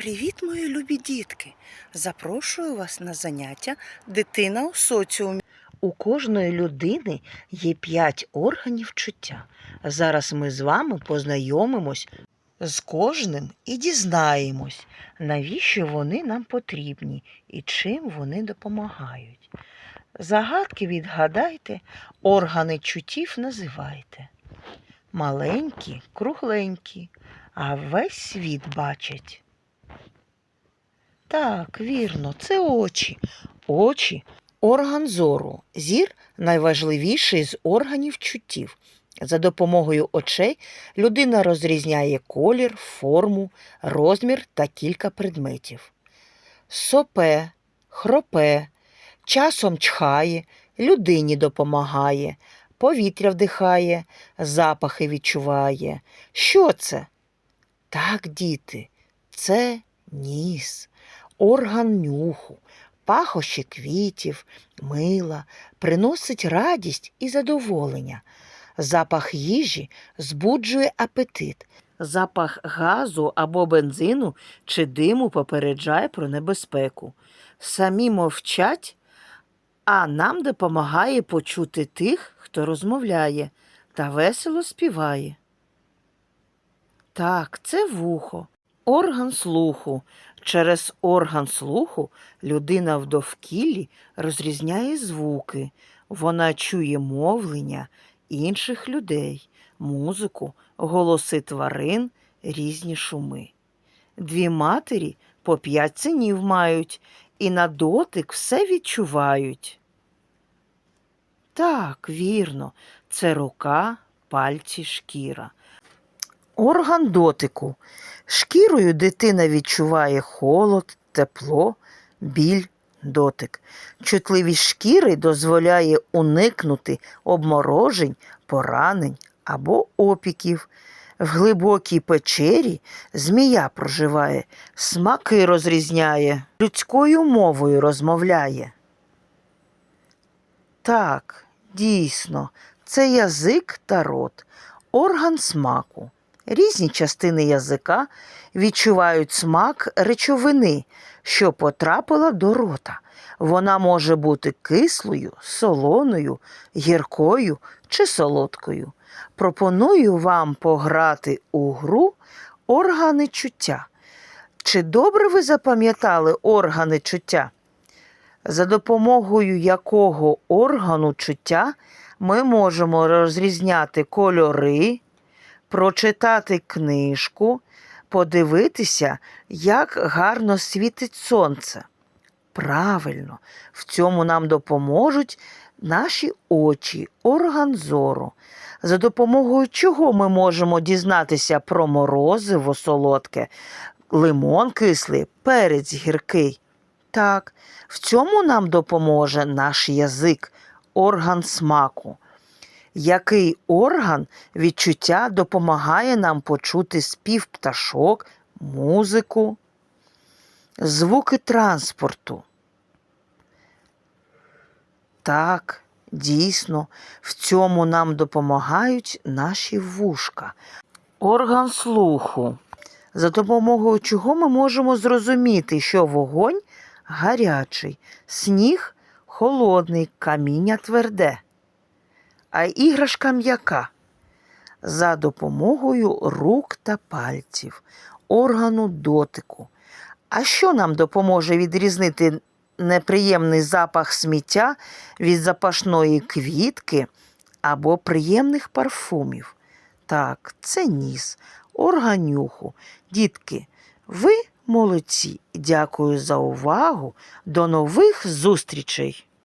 Привіт, мої любі дітки! Запрошую вас на заняття Дитина у соціумі. У кожної людини є п'ять органів чуття. Зараз ми з вами познайомимось з кожним і дізнаємось, навіщо вони нам потрібні і чим вони допомагають. Загадки відгадайте, органи чуттів називайте. Маленькі, кругленькі, а весь світ бачать. Так, вірно, це очі. Очі орган зору. Зір найважливіший з органів чуттів. За допомогою очей людина розрізняє колір, форму, розмір та кілька предметів. Сопе, хропе, часом чхає, людині допомагає, повітря вдихає, запахи відчуває. Що це? Так, діти, це ніс орган нюху, пахощі квітів, мила, приносить радість і задоволення. Запах їжі збуджує апетит. Запах газу або бензину чи диму попереджає про небезпеку. Самі мовчать, а нам допомагає почути тих, хто розмовляє та весело співає. Так, це вухо, орган слуху. Через орган слуху людина в довкіллі розрізняє звуки. Вона чує мовлення інших людей, музику, голоси тварин, різні шуми. Дві матері по п'ять синів мають і на дотик все відчувають. Так, вірно, це рука, пальці, шкіра. Орган дотику. Шкірою дитина відчуває холод, тепло, біль, дотик. Чутливість шкіри дозволяє уникнути обморожень, поранень або опіків. В глибокій печері змія проживає, смаки розрізняє, людською мовою розмовляє. Так, дійсно, це язик та рот, орган смаку. Різні частини язика відчувають смак речовини, що потрапила до рота. Вона може бути кислою, солоною, гіркою чи солодкою. Пропоную вам пограти у гру органи чуття. Чи добре ви запам'ятали органи чуття? За допомогою якого органу чуття ми можемо розрізняти кольори, прочитати книжку, подивитися, як гарно світить сонце. Правильно, в цьому нам допоможуть наші очі, орган зору. За допомогою чого ми можемо дізнатися про морозиво солодке, лимон кислий, перець гіркий. Так, в цьому нам допоможе наш язик, орган смаку. Який орган відчуття допомагає нам почути спів пташок, музику, звуки транспорту? Так, дійсно, в цьому нам допомагають наші вушка. Орган слуху. За допомогою чого ми можемо зрозуміти, що вогонь гарячий, сніг холодний, каміння тверде а іграшка м'яка. За допомогою рук та пальців, органу дотику. А що нам допоможе відрізнити неприємний запах сміття від запашної квітки або приємних парфумів? Так, це ніс, орган нюху. Дітки, ви молодці. Дякую за увагу. До нових зустрічей!